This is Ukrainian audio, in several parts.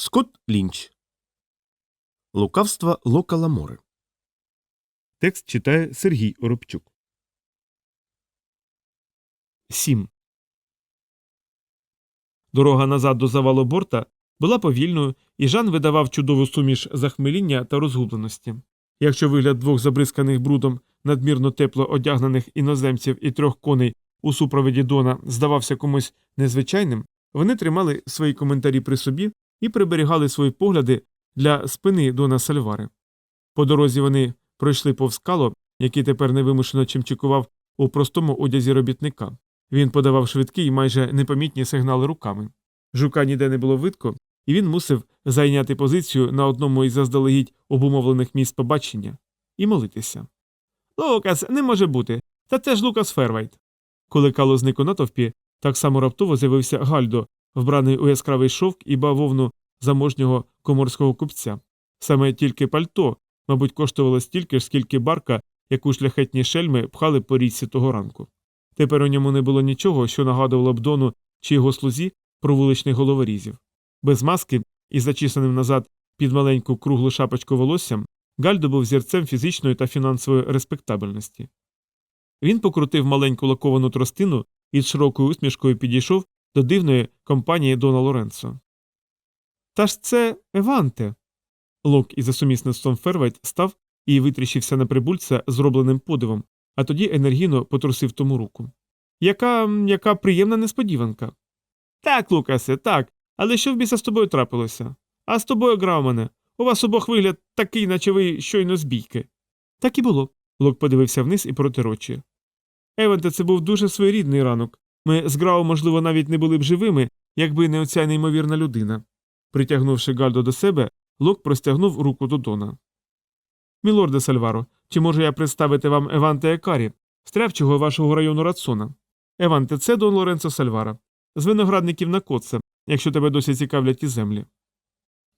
Скотт Лінч. Лукавства Лока Ламори. Текст читає Сергій Оробчук. 7. Дорога назад до завалу борта була повільною, і Жан видавав чудову суміш захмеління та розгубленості. Якщо вигляд двох забризканих брудом надмірно тепло одягнених іноземців і трьох коней у супроводі Дона здавався комусь незвичайним, вони тримали свої коментарі при собі і приберігали свої погляди для спини Дона Сальвари. По дорозі вони пройшли повз кало, який тепер невимушено чимчикував у простому одязі робітника. Він подавав швидкі і майже непомітні сигнали руками. Жука ніде не було видко, і він мусив зайняти позицію на одному із заздалегідь обумовлених місць побачення і молитися. Лукас, не може бути. Та це ж Лукас Фервайт. Коли кало зник у натовпі, так само раптово з'явився Гальдо, вбраний у яскравий шовк і бавовну заможнього коморського купця. Саме тільки пальто, мабуть, коштувало стільки ж, скільки барка, яку шляхетні шельми пхали по річці того ранку. Тепер у ньому не було нічого, що нагадувало б Дону чи його слузі про вуличних головорізів. Без маски і зачісаним назад під маленьку круглу шапочку волоссям, Гальдо був зірцем фізичної та фінансової респектабельності. Він покрутив маленьку лаковану тростину і з широкою усмішкою підійшов до дивної компанії Дона Лоренцо. Та ж це Еванте. Лок із сумісництвом Фервайт став і витріщився на прибульця зробленим подивом, а тоді енергійно потрусив тому руку. Яка яка приємна несподіванка. Так, Лукасе, так. Але що в біса з тобою трапилося? А з тобою, Граумене, у вас обох вигляд такий, наче ви щойно з бійки. Так і було. Лок подивився вниз і протер очі. Еванте, це був дуже своєрідний ранок. Ми з Грау, можливо, навіть не були б живими, якби не оця неймовірна людина. Притягнувши Гальдо до себе, Лок простягнув руку до Дона. Мілорде Сальваро, чи можу я представити вам Еванте Екарі, стряпчого вашого району Рацона? Еванте, це Дон Лоренцо Сальвара, з виноградників на Коце, якщо тебе досі цікавлять ті землі.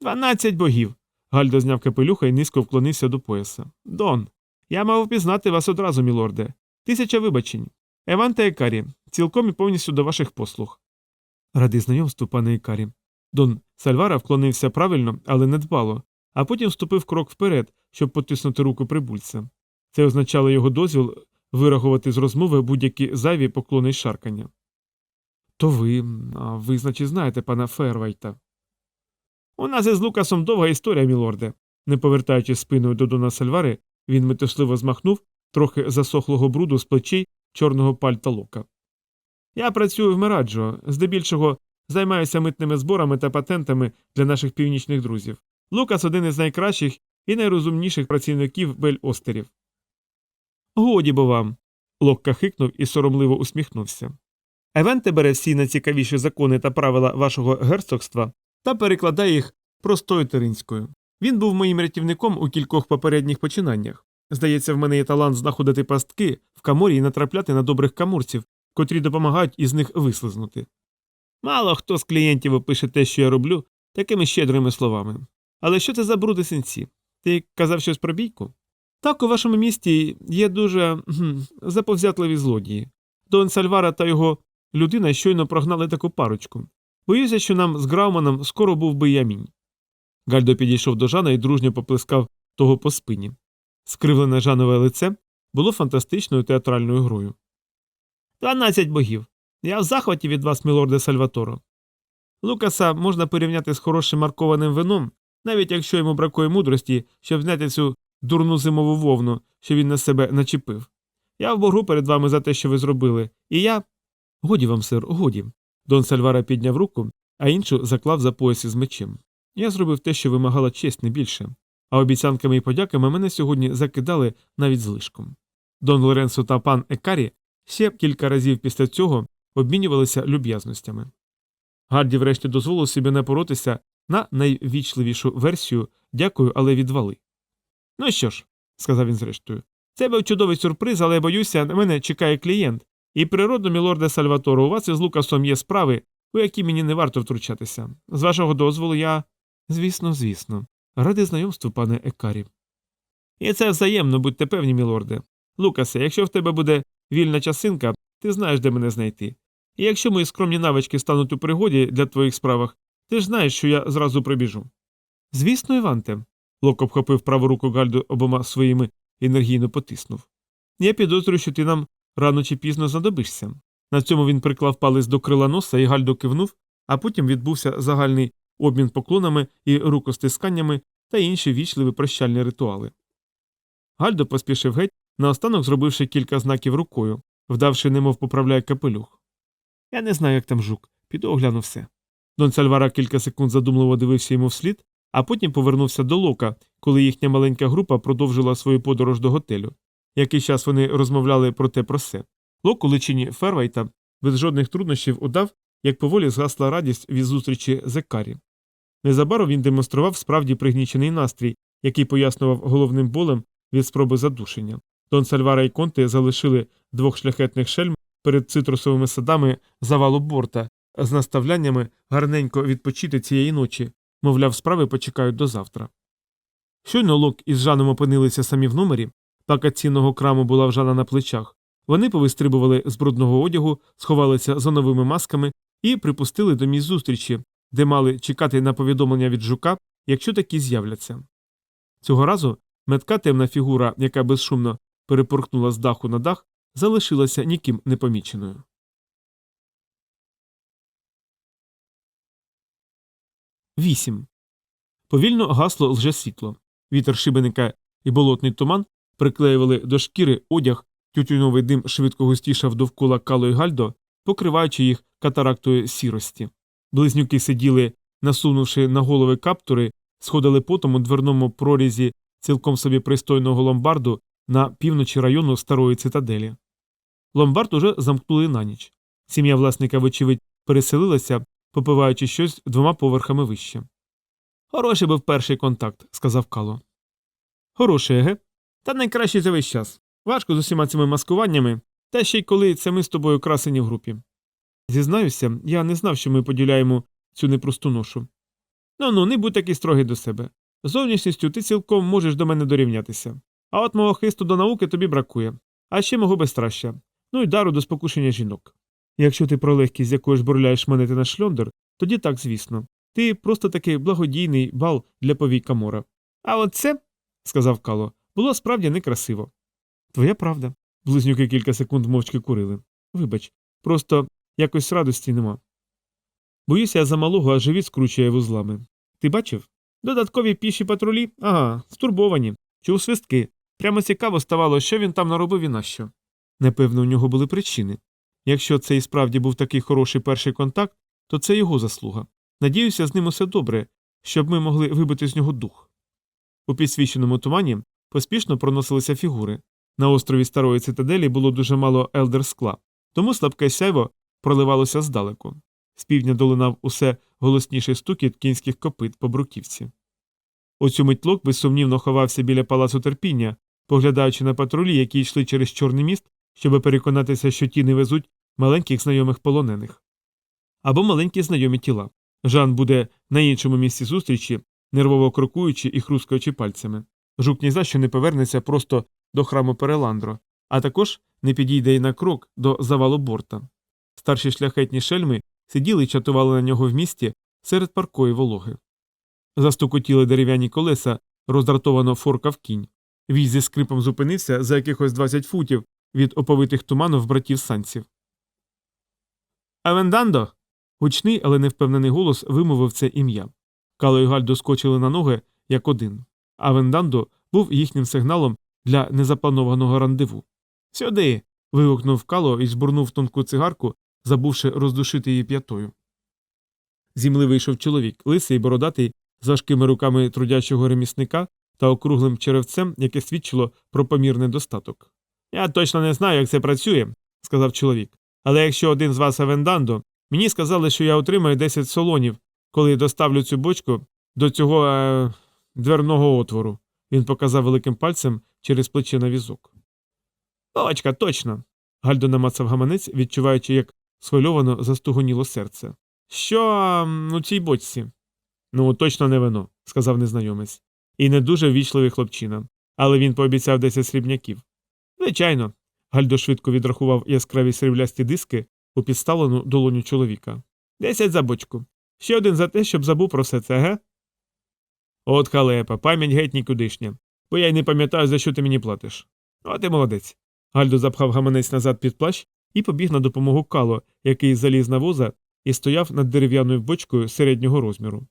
Дванадцять богів. Гальдо зняв капелюха і низько вклонився до пояса. Дон, я мав впізнати вас одразу, мілорде. Тисяча вибачень. Еванте Екарі, цілком і повністю до ваших послуг. Ради знайомству, пане Екарі. Дон Сальвара вклонився правильно, але недбало, а потім ступив крок вперед, щоб потиснути руку прибульця. Це означало його дозвіл вирахувати з розмови будь-які зайві поклони й шаркання. То ви, а ви, значить, знаєте пана Фервайта. У нас із Лукасом довга історія, мілорде. Не повертаючи спиною до Дона Сальвари, він метушливо змахнув трохи засохлого бруду з плечей чорного пальта лока. Я працюю в Мераджо, здебільшого займаюся митними зборами та патентами для наших північних друзів. Лукас один із найкращих і найрозумніших працівників Бель Остерів. Годі бо вам. Локка хикнув і соромливо усміхнувся. Евенте бере всі найцікавіші закони та правила вашого герцогства та перекладає їх простою теринською. Він був моїм рятівником у кількох попередніх починаннях. Здається, в мене є талант знаходити пастки в каморі і натрапляти на добрих камурців, котрі допомагають із них вислизнути. Мало хто з клієнтів опише те, що я роблю, такими щедрими словами. Але що це за бруди синці? Ти казав щось про бійку? Так, у вашому місті є дуже гм, заповзятливі злодії. Дон Сальвара та його людина щойно прогнали таку парочку. Боюся, що нам з Грауманом скоро був би ямінь. Гальдо підійшов до Жана і дружньо поплескав того по спині. Скривлене Жанове лице було фантастичною театральною грою. Дванадцять богів. Я в захваті від вас, мілорде Сальваторо. Лукаса можна порівняти з хорошим маркованим вином, навіть якщо йому бракує мудрості, щоб зняти цю дурну зимову вовну, що він на себе начепив. Я в боргу перед вами за те, що ви зробили, і я. Годі вам, сир, годі. Дон Сальвара підняв руку, а іншу заклав за пояс із мечем. Я зробив те, що вимагала честь не більше, а обіцянками і подяками мене сьогодні закидали навіть злишком. Дон Лоренсо та пан Екарі ще кілька разів після цього обмінювалися люб'язностями. Гарді врешті дозволив собі не поротися на найвічливішу версію дякую, але відвали. Ну що ж, сказав він зрештою, це був чудовий сюрприз, але боюся, на мене чекає клієнт, і природно, мілорде Сальваторо, у вас із Лукасом є справи, у які мені не варто втручатися. З вашого дозволу я. Звісно, звісно. Ради знайомству, пане Екарі. І це взаємно, будьте певні, мілорде. Лукасе, якщо в тебе буде вільна часинка, ти знаєш, де мене знайти. І якщо мої скромні навички стануть у пригоді для твоїх справах, Ти ж знаєш, що я зразу прибіжу. Звісно, Іванте. Лок обхопив праву руку Гальдо обома своїми енергійно потиснув. Я підозрюю, що ти нам рано чи пізно знадобишся. На цьому він приклав палець до крила носа і Гальдо кивнув, а потім відбувся загальний обмін поклонами і рукостисканнями та інші вічливі прощальні ритуали. Гальдо поспішив геть, наостанок зробивши кілька знаків рукою, вдавши, немов поправляє капелюх. Я не знаю, як там жук, піду огляну все. Дон Сальвара кілька секунд задумливо дивився йому вслід, а потім повернувся до лока, коли їхня маленька група продовжила свою подорож до готелю. Який час вони розмовляли про те про се. Лок у личині Фервайта без жодних труднощів удав, як поволі згасла радість від зустрічі з Екарі. Незабаром він демонстрував справді пригнічений настрій, який пояснював головним болем від спроби задушення. Дон Сальвара і Конте залишили двох шляхетних шельм перед цитрусовими садами завалу борта з наставляннями гарненько відпочити цієї ночі, мовляв, справи почекають до завтра. Щойно Лок із Жаном опинилися самі в номері, пака цінного краму була в Жана на плечах. Вони повистрибували з брудного одягу, сховалися за новими масками і припустили до місць зустрічі, де мали чекати на повідомлення від жука, якщо такі з'являться. Цього разу метка темна фігура, яка безшумно перепорхнула з даху на дах, залишилася ніким не поміченою. Вісім. Повільно гасло лжесвітло. Вітер шибеника і болотний туман приклеювали до шкіри одяг, тютюновий дим швидко густішав довкола Кало і Гальдо, покриваючи їх катарактою сірості. Близнюки сиділи, насунувши на голови каптури, сходили потом у дверному прорізі цілком собі пристойного ломбарду на півночі району старої цитаделі. Ломбард уже замкнули на ніч. Сім'я власника, вочевидь, переселилася, попиваючи щось двома поверхами вище. Хороший був перший контакт, сказав Кало. Хороший, еге? Та найкращий за весь час. Важко з усіма цими маскуваннями, та ще й коли це ми з тобою красені в групі. Зізнаюся, я не знав, що ми поділяємо цю непросту ношу. Ну ну, не будь такий строгий до себе. Зовнішністю ти цілком можеш до мене дорівнятися. А от мого хисту до науки тобі бракує, а ще мого безстраща, ну й дару до спокушення жінок. Якщо ти про легкість, з якою ж бурляєш монети на шльондер, тоді так, звісно. Ти просто такий благодійний бал для повій Камора. А от це, сказав Кало, було справді некрасиво. Твоя правда. Близнюки кілька секунд мовчки курили. Вибач, просто якось радості нема. Боюся, я за малого, а живіт скручує вузлами. Ти бачив? Додаткові піші патрулі? Ага, стурбовані. Чув свистки. Прямо цікаво ставало, що він там наробив і нащо. Напевно, у нього були причини. Якщо це і справді був такий хороший перший контакт, то це його заслуга. Надіюся, з ним усе добре, щоб ми могли вибити з нього дух. У підсвіченому тумані поспішно проносилися фігури. На острові старої цитаделі було дуже мало елдер скла, тому слабке сяйво проливалося здалеку. З півдня долинав усе голосніший стукіт кінських копит по бруківці. У цю мить Лок безсумнівно ховався біля палацу терпіння, поглядаючи на патрулі, які йшли через Чорний міст, щоб переконатися, що ті не везуть маленьких знайомих полонених. Або маленькі знайомі тіла. Жан буде на іншому місці зустрічі, нервово крокуючи і хрускаючи пальцями. Жук ні за що не повернеться просто до храму Переландро, а також не підійде й на крок до завалу борта. Старші шляхетні шельми сиділи й чатували на нього в місті серед паркої вологи. Застукотіли дерев'яні колеса, роздратовано форкав кінь. Віз зі скрипом зупинився за якихось 20 футів від оповитих туманів братів санців. Авендандо. Гучний, але невпевнений голос вимовив це ім'я. Кало і Гальдо скочили на ноги як один. Авендандо був їхнім сигналом для незапланованого рандеву. Сюди. вигукнув Кало і збурнув тонку цигарку, забувши роздушити її п'ятою. Зімли вийшов чоловік, лисий, бородатий, з важкими руками трудячого ремісника та округлим черевцем, яке свідчило про помірний достаток. Я точно не знаю, як це працює, сказав чоловік. Але якщо один з вас Авендандо, мені сказали, що я отримаю 10 солонів, коли доставлю цю бочку до цього е, дверного отвору. Він показав великим пальцем через плече на візок. Бочка, точно. Гальдо намацав гаманець, відчуваючи, як схвильовано застугоніло серце. Що у цій бочці? Ну, точно не вино, сказав незнайомець. І не дуже ввічливий хлопчина. Але він пообіцяв 10 срібняків. Звичайно. Гальдо швидко відрахував яскраві сріблясті диски у підставлену долоню чоловіка. Десять за бочку. Ще один за те, щоб забув про все це, ге? От халепа, пам'ять геть нікудишня. Бо я й не пам'ятаю, за що ти мені платиш. О, ти молодець. Гальдо запхав гаманець назад під плащ і побіг на допомогу Кало, який заліз на воза і стояв над дерев'яною бочкою середнього розміру.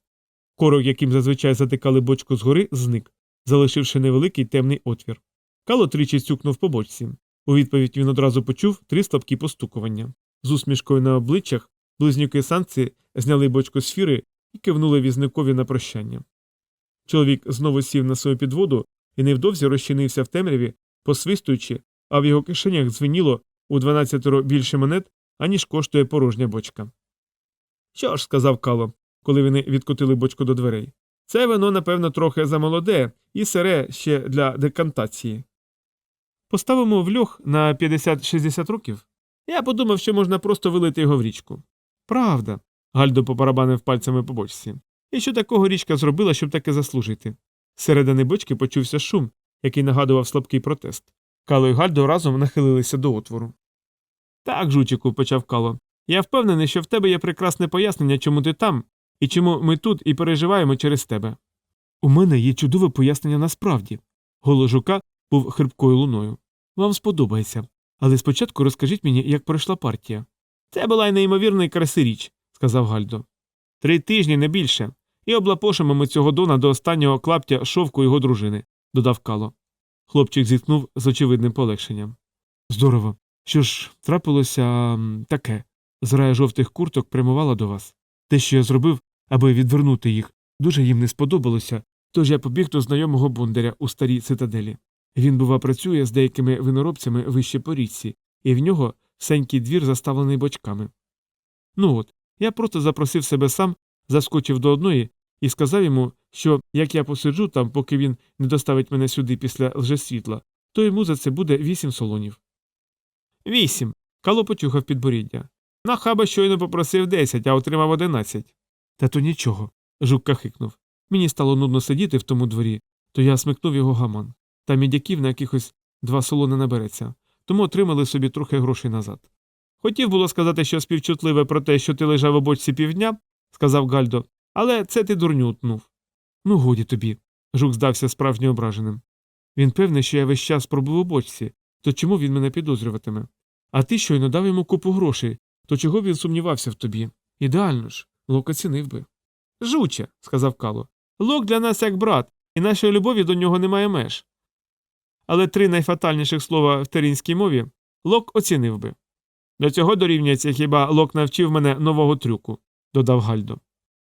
Корок, яким зазвичай затикали бочку згори, зник, залишивши невеликий темний отвір. Кало тричі цюкнув по бочці. У відповідь він одразу почув три слабкі постукування. З усмішкою на обличчях близнюки санкції зняли бочку з фіри і кивнули візникові на прощання. Чоловік знову сів на свою підводу і невдовзі розчинився в темряві, посвистуючи, а в його кишенях дзвеніло у дванадцятеро більше монет, аніж коштує порожня бочка. Що ж, сказав Кало, коли вони відкотили бочку до дверей. Це вино, напевно, трохи замолоде і сире ще для декантації. Поставимо в льох на 50-60 років. Я подумав, що можна просто вилити його в річку. Правда. Гальдо попарабанив пальцями по бочці. І що такого річка зробила, щоб таке заслужити? Середини бочки почувся шум, який нагадував слабкий протест. Кало і Гальдо разом нахилилися до отвору. Так, жучику, почав Кало. Я впевнений, що в тебе є прекрасне пояснення, чому ти там, і чому ми тут і переживаємо через тебе. У мене є чудове пояснення насправді. Голос жука був хрипкою луною. Вам сподобається. Але спочатку розкажіть мені, як пройшла партія. Це була й неймовірної краси річ, сказав Гальдо. Три тижні, не більше, і облапошимо ми цього дона до останнього клаптя шовку його дружини, додав Кало. Хлопчик зіткнув з очевидним полегшенням. Здорово. Що ж, трапилося таке. Зрая жовтих курток прямувала до вас. Те, що я зробив, аби відвернути їх, дуже їм не сподобалося, тож я побіг до знайомого бондаря у старій цитаделі. Він, бува, працює з деякими виноробцями вище по річці, і в нього всенький двір заставлений бочками. Ну от, я просто запросив себе сам, заскочив до одної і сказав йому, що як я посиджу там, поки він не доставить мене сюди після лжесвітла, то йому за це буде вісім солонів. Вісім. Кало потюхав підборіддя. Нахаба щойно попросив десять, а отримав одинадцять. Та то нічого. Жук кахикнув. Мені стало нудно сидіти в тому дворі, то я смикнув його гаман. Та мідяків на якихось два солони набереться, тому отримали собі трохи грошей назад. Хотів було сказати щось співчутливе про те, що ти лежав у бочці півдня, сказав Гальдо, але це ти дурню утнув. Ну, годі тобі. Жук здався справжньо ображеним. Він певний, що я весь час пробув у бочці, то чому він мене підозрюватиме? А ти щойно дав йому купу грошей, то чого він сумнівався в тобі? Ідеально ж, Лок оцінив би. Жуче, сказав Кало. Лок для нас як брат, і нашої любові до нього немає меж. Але три найфатальніших слова в терінській мові Лок оцінив би. До цього дорівнюється хіба Лок навчив мене нового трюку, додав Гальдо.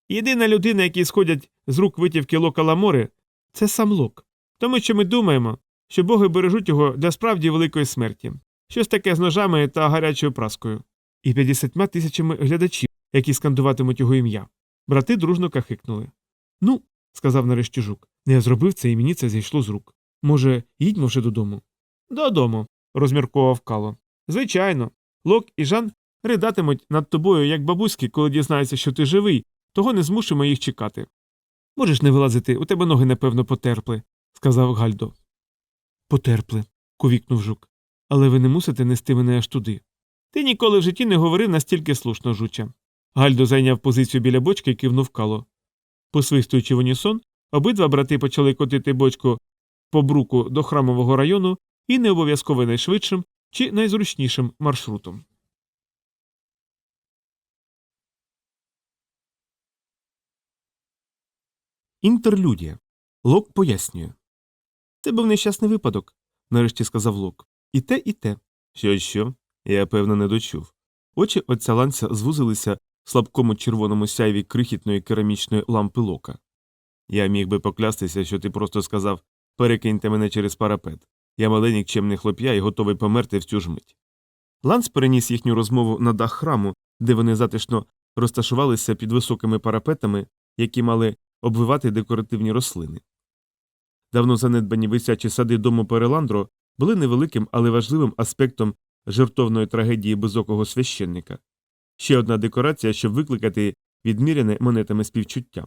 Єдина людина, якій сходять з рук витівки Лока Ламори, це сам Лок. Тому що ми думаємо, що боги бережуть його для справді великої смерті, щось таке з ножами та гарячою праскою, і 50 тисячами глядачів, які скандуватимуть його ім'я. Брати дружно кахикнули. Ну, сказав нарешті жук, я зробив це і мені це зійшло з рук. Може, їдьмо вже додому? Додому, розмірковував Кало. Звичайно, Лок і Жан ридатимуть над тобою, як бабуськи, коли дізнаються, що ти живий, того не змушуємо їх чекати. Можеш не вилазити, у тебе ноги, напевно, потерпли, сказав Гальдо. Потерпли, ковікнув жук. Але ви не мусите нести мене аж туди. Ти ніколи в житті не говорив настільки слушно, жуче. Гальдо зайняв позицію біля бочки і кивнув кало. Посвистуючи в унісон, обидва брати почали котити бочку по бруку до храмового району і не обов'язково найшвидшим чи найзручнішим маршрутом. Інтерлюдія. Лок пояснює. Це був нещасний випадок, нарешті сказав Лок. І те, і те. Що, що? Я певно не дочув. Очі отця ланця звузилися слабкому червоному сяйві крихітної керамічної лампи лока. Я міг би поклястися, що ти просто сказав перекиньте мене через парапет. Я маленький чемний хлоп'я і готовий померти в цю ж мить. Ланц переніс їхню розмову на дах храму, де вони затишно розташувалися під високими парапетами, які мали обвивати декоративні рослини. Давно занедбані висячі сади дому Переландро були невеликим, але важливим аспектом жертовної трагедії безокого священника. Ще одна декорація, щоб викликати відміряне монетами співчуття.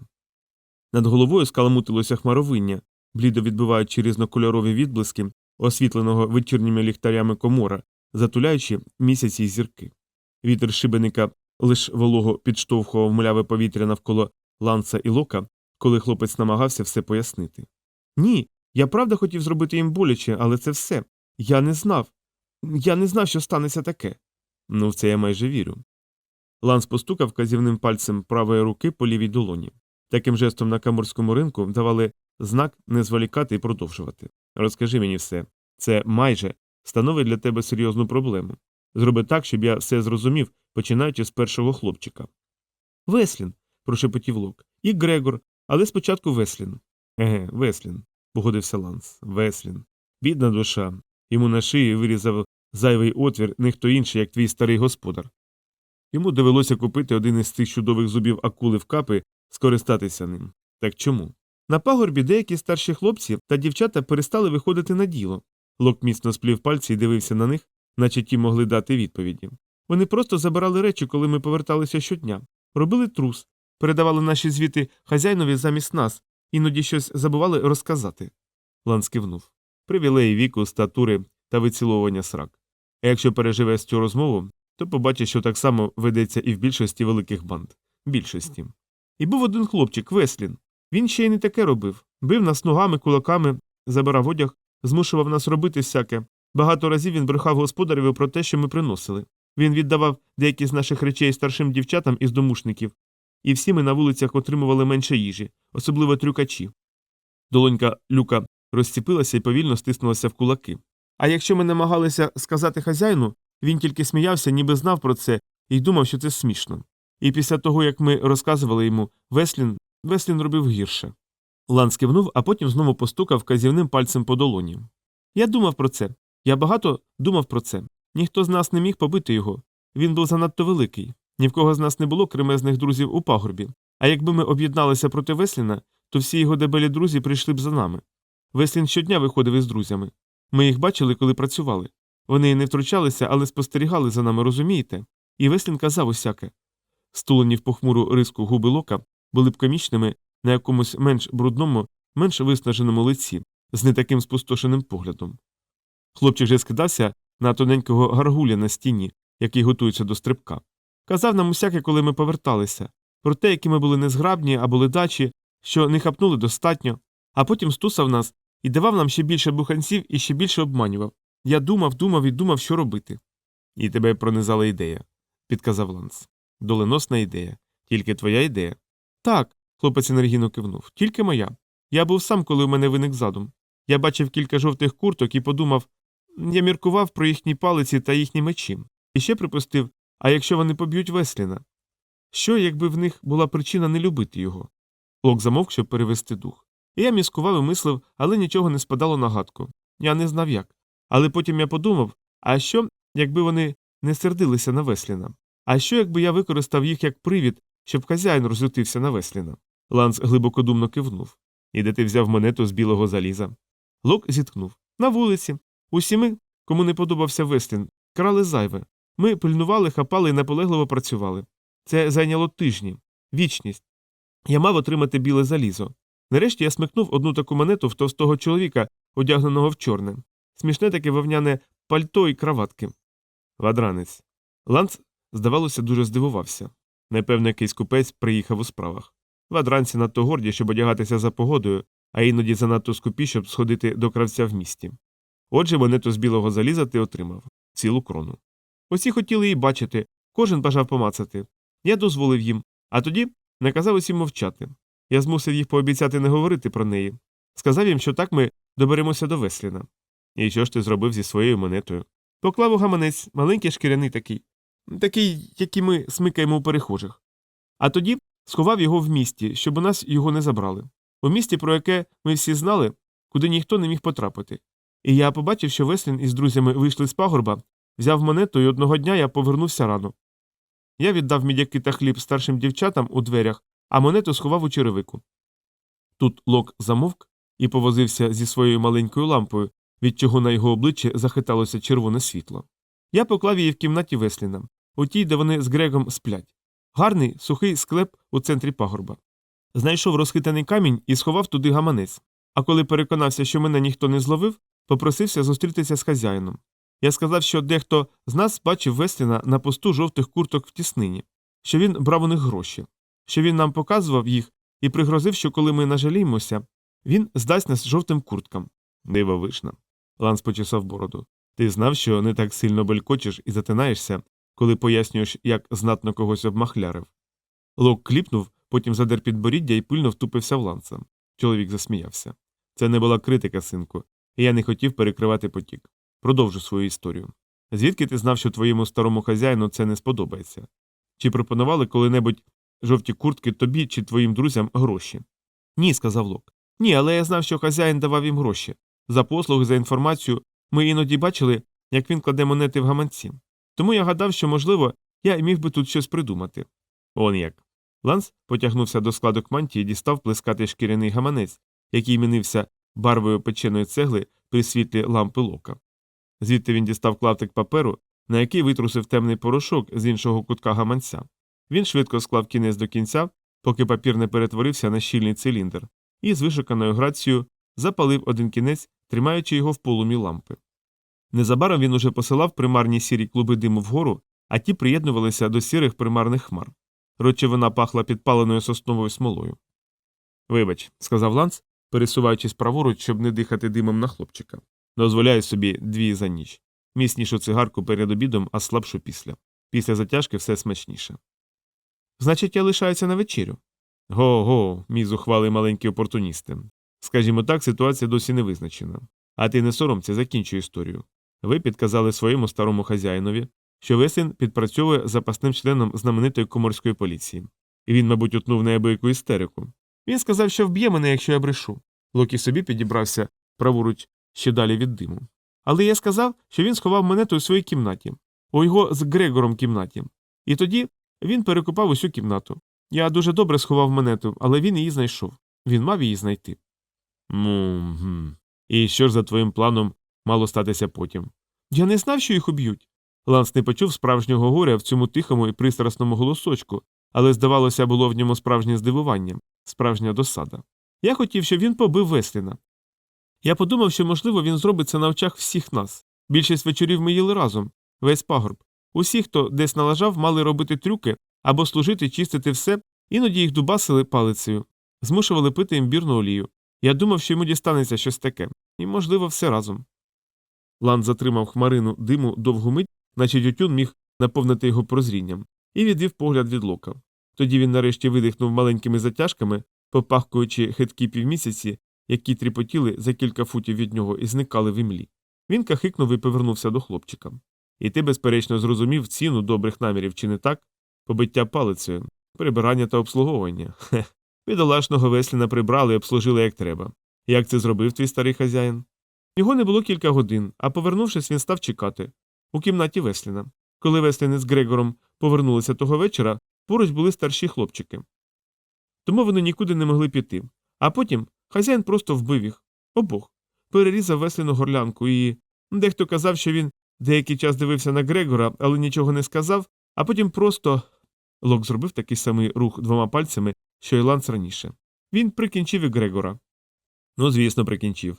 Над головою скаламутилося хмаровиння, блідо відбиваючи різнокольорові відблиски, освітленого вечірніми ліхтарями комора, затуляючи місяці й зірки. Вітер шибеника лиш волого підштовхував мляве повітря навколо ланца і лока, коли хлопець намагався все пояснити. Ні, я правда хотів зробити їм боляче, але це все. Я не знав. Я не знав, що станеться таке. Ну, в це я майже вірю. Ланс постукав вказівним пальцем правої руки по лівій долоні. Таким жестом на каморському ринку давали знак не зволікати і продовжувати. Розкажи мені все. Це майже становить для тебе серйозну проблему. Зроби так, щоб я все зрозумів, починаючи з першого хлопчика. Веслін, прошепотів Лок. І Грегор, але спочатку Веслін. Еге, Веслін, погодився Ланс. Веслін. Бідна душа. Йому на шиї вирізав зайвий отвір не хто інший, як твій старий господар. Йому довелося купити один із цих чудових зубів акули в капи, скористатися ним. Так чому? На пагорбі деякі старші хлопці та дівчата перестали виходити на діло. Лок міцно сплів пальці і дивився на них, наче ті могли дати відповіді. Вони просто забирали речі, коли ми поверталися щодня, робили трус, передавали наші звіти хазяйнові замість нас, іноді щось забували розказати. Ланс кивнув. Привілеї віку, статури та виціловування срак. А якщо переживеш цю розмову, то побачиш, що так само ведеться і в більшості великих банд. Більшості. І був один хлопчик, Веслін. Він ще й не таке робив. Бив нас ногами, кулаками, забирав одяг, змушував нас робити всяке. Багато разів він брехав господареві про те, що ми приносили. Він віддавав деякі з наших речей старшим дівчатам із домушників, і всі ми на вулицях отримували менше їжі, особливо трюкачі. Долонька люка розціпилася і повільно стиснулася в кулаки. А якщо ми намагалися сказати хазяїну, він тільки сміявся, ніби знав про це, і думав, що це смішно. І після того, як ми розказували йому, Веслін, Веслін робив гірше. Ланс кивнув, а потім знову постукав вказівним пальцем по долоні. Я думав про це. Я багато думав про це. Ніхто з нас не міг побити його. Він був занадто великий. Ні в кого з нас не було кремезних друзів у пагорбі. А якби ми об'єдналися проти Весліна, то всі його дебелі друзі прийшли б за нами. Веслін щодня виходив із друзями. Ми їх бачили, коли працювали. Вони не втручалися, але спостерігали за нами, розумієте? І Веслін казав усяке. Стулені в похмуру риску губи лока були б комічними на якомусь менш брудному, менш виснаженому лиці, з не таким спустошеним поглядом. Хлопчик же скидався на тоненького гаргуля на стіні, який готується до стрибка. Казав нам усяке, коли ми поверталися, про те, які ми були незграбні або ледачі, що не хапнули достатньо, а потім стусав нас і давав нам ще більше буханців і ще більше обманював. Я думав, думав і думав, що робити. І тебе пронизала ідея, підказав Ланс. Доленосна ідея. Тільки твоя ідея. Так, хлопець енергійно кивнув. Тільки моя. Я був сам, коли у мене виник задум. Я бачив кілька жовтих курток і подумав я міркував про їхні палиці та їхні мечі. І ще припустив, а якщо вони поб'ють Весліна? Що, якби в них була причина не любити його? Лок замовк, щоб перевести дух. І я міскував і мислив, але нічого не спадало на гадку. Я не знав як. Але потім я подумав а що, якби вони не сердилися на Весліна? А що, якби я використав їх як привід, щоб хазяїн розлютився на Весліна? Ланс глибокодумно кивнув. І де ти взяв монету з білого заліза? Лок зіткнув. На вулиці. Усі ми, кому не подобався Веслін, крали зайве. Ми пильнували, хапали і наполегливо працювали. Це зайняло тижні, вічність. Я мав отримати біле залізо. Нарешті я смикнув одну таку монету в товстого чоловіка, одягненого в чорне. Смішне таке вовняне пальто і краватки. Вадранець. Ланц, здавалося, дуже здивувався. Напевно, якийсь купець приїхав у справах. Вадранці надто горді, щоб одягатися за погодою, а іноді занадто скупі, щоб сходити до кравця в місті. Отже, монету з білого заліза ти отримав цілу крону. Усі хотіли її бачити, кожен бажав помацати. Я дозволив їм, а тоді наказав усім мовчати. Я змусив їх пообіцяти не говорити про неї. Сказав їм, що так ми доберемося до Весліна. І що ж ти зробив зі своєю монетою? Поклав у гаманець, маленький шкіряний такий, такий, який ми смикаємо у перехожих. А тоді сховав його в місті, щоб у нас його не забрали. У місті, про яке ми всі знали, куди ніхто не міг потрапити. І я побачив, що Веслін із друзями вийшли з пагорба, взяв монету, і одного дня я повернувся рано. Я віддав мідяки та хліб старшим дівчатам у дверях, а монету сховав у черевику. Тут лок замовк і повозився зі своєю маленькою лампою, від чого на його обличчі захиталося червоне світло. Я поклав її в кімнаті Весліна, у тій, де вони з Грегом сплять. Гарний сухий склеп у центрі пагорба. Знайшов розхитаний камінь і сховав туди гаманець. А коли переконався, що мене ніхто не зловив, попросився зустрітися з хазяїном. Я сказав, що дехто з нас бачив Весліна на посту жовтих курток в тіснині. що він брав у них гроші, що він нам показував їх і пригрозив, що коли ми нажаліємося, він здасть нас жовтим курткам. Дивовишна. Ланс почесав бороду. Ти знав, що не так сильно белькочеш і затинаєшся, коли пояснюєш, як знатно когось обмахлярив. Лок кліпнув, потім задер підборіддя і пильно втупився в ланца. Чоловік засміявся. Це не була критика, синку, і я не хотів перекривати потік. Продовжу свою історію. Звідки ти знав, що твоєму старому хазяїну це не сподобається? Чи пропонували коли-небудь жовті куртки тобі чи твоїм друзям гроші? Ні, сказав Лок. Ні, але я знав, що хазяїн давав їм гроші. За послуги, за інформацію ми іноді бачили, як він кладе монети в гаманці. Тому я гадав, що, можливо, я міг би тут щось придумати. Он як. Ланс потягнувся до складок мантії і дістав плескатий шкіряний гаманець, який мінився барвою печеної цегли при світлі лампи лока. Звідти він дістав клаптик паперу, на який витрусив темний порошок з іншого кутка гаманця. Він швидко склав кінець до кінця, поки папір не перетворився на щільний циліндр, і з вишуканою грацією запалив один кінець, тримаючи його в полумі лампи. Незабаром він уже посилав примарні сірі клуби диму вгору, а ті приєднувалися до сірих примарних хмар. Речовина пахла підпаленою сосновою смолою. Вибач, сказав Ланс, пересуваючись праворуч, щоб не дихати димом на хлопчика. Дозволяю собі дві за ніч. Міцнішу цигарку перед обідом, а слабшу після. Після затяжки все смачніше. Значить, я лишаюся на вечерю. Го го, мій зухвалий маленький опортуністи. Скажімо так, ситуація досі не визначена. А ти не соромся, закінчуй історію. Ви підказали своєму старому хазяїнові, що Весін підпрацьовує запасним членом знаменитої коморської поліції. І він, мабуть, утнув неабияку істерику. Він сказав, що вб'є мене, якщо я брешу. Локі собі підібрався праворуч ще далі від диму. Але я сказав, що він сховав монету у своїй кімнаті, у його з Грегором кімнаті. І тоді він перекопав усю кімнату. Я дуже добре сховав монету, але він її знайшов. Він мав її знайти. Ну, гм. І що ж за твоїм планом мало статися потім? Я не знав, що їх уб'ють. Ланс не почув справжнього горя в цьому тихому і пристрасному голосочку, але, здавалося, було в ньому справжнє здивування, справжня досада. Я хотів, щоб він побив Весліна. Я подумав, що, можливо, він зробить це на очах всіх нас. Більшість вечорів ми їли разом, весь пагорб. Усі, хто десь налажав, мали робити трюки або служити, чистити все, іноді їх дубасили палицею, змушували пити імбірну олію. Я думав, що йому дістанеться щось таке, і, можливо, все разом. Лан затримав хмарину диму довгу мить, наче тютюн міг наповнити його прозрінням, і відвів погляд від лока. Тоді він нарешті видихнув маленькими затяжками, попахкуючи хиткі півмісяці, які тріпотіли за кілька футів від нього і зникали в імлі. Він кахикнув і повернувся до хлопчика. І ти, безперечно, зрозумів ціну добрих намірів, чи не так? Побиття палицею, прибирання та обслуговування. Хе. Бідолашного весліна прибрали і обслужили як треба. Як це зробив твій старий хазяїн? Його не було кілька годин, а повернувшись, він став чекати у кімнаті Весліна. Коли Веслін з Грегором повернулися того вечора, поруч були старші хлопчики. Тому вони нікуди не могли піти. А потім хазяїн просто вбив їх обох, перерізав Весліну горлянку, і дехто казав, що він деякий час дивився на Грегора, але нічого не сказав, а потім просто. Лок зробив такий самий рух двома пальцями, що й Ланс раніше. Він прикінчив і Грегора. Ну, звісно, прикінчив.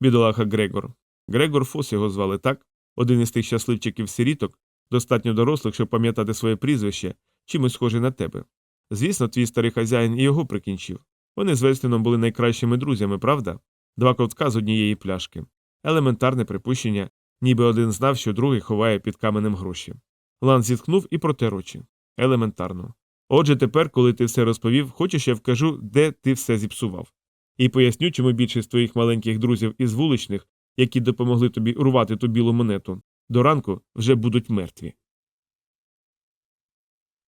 Бідолаха Грегор. Грегор Фос його звали так, один із тих щасливчиків сиріток, достатньо дорослих, щоб пам'ятати своє прізвище, чимось схоже на тебе. Звісно, твій старий хазяїн і його прикінчив. Вони з Весліном були найкращими друзями, правда? Два ковтка з однієї пляшки. Елементарне припущення, ніби один знав, що другий ховає під каменем гроші. Лан зітхнув і протер очі. Елементарно. Отже, тепер, коли ти все розповів, хочеш я вкажу, де ти все зіпсував. І поясню, чому більшість твоїх маленьких друзів із вуличних, які допомогли тобі урвати ту білу монету, до ранку вже будуть мертві.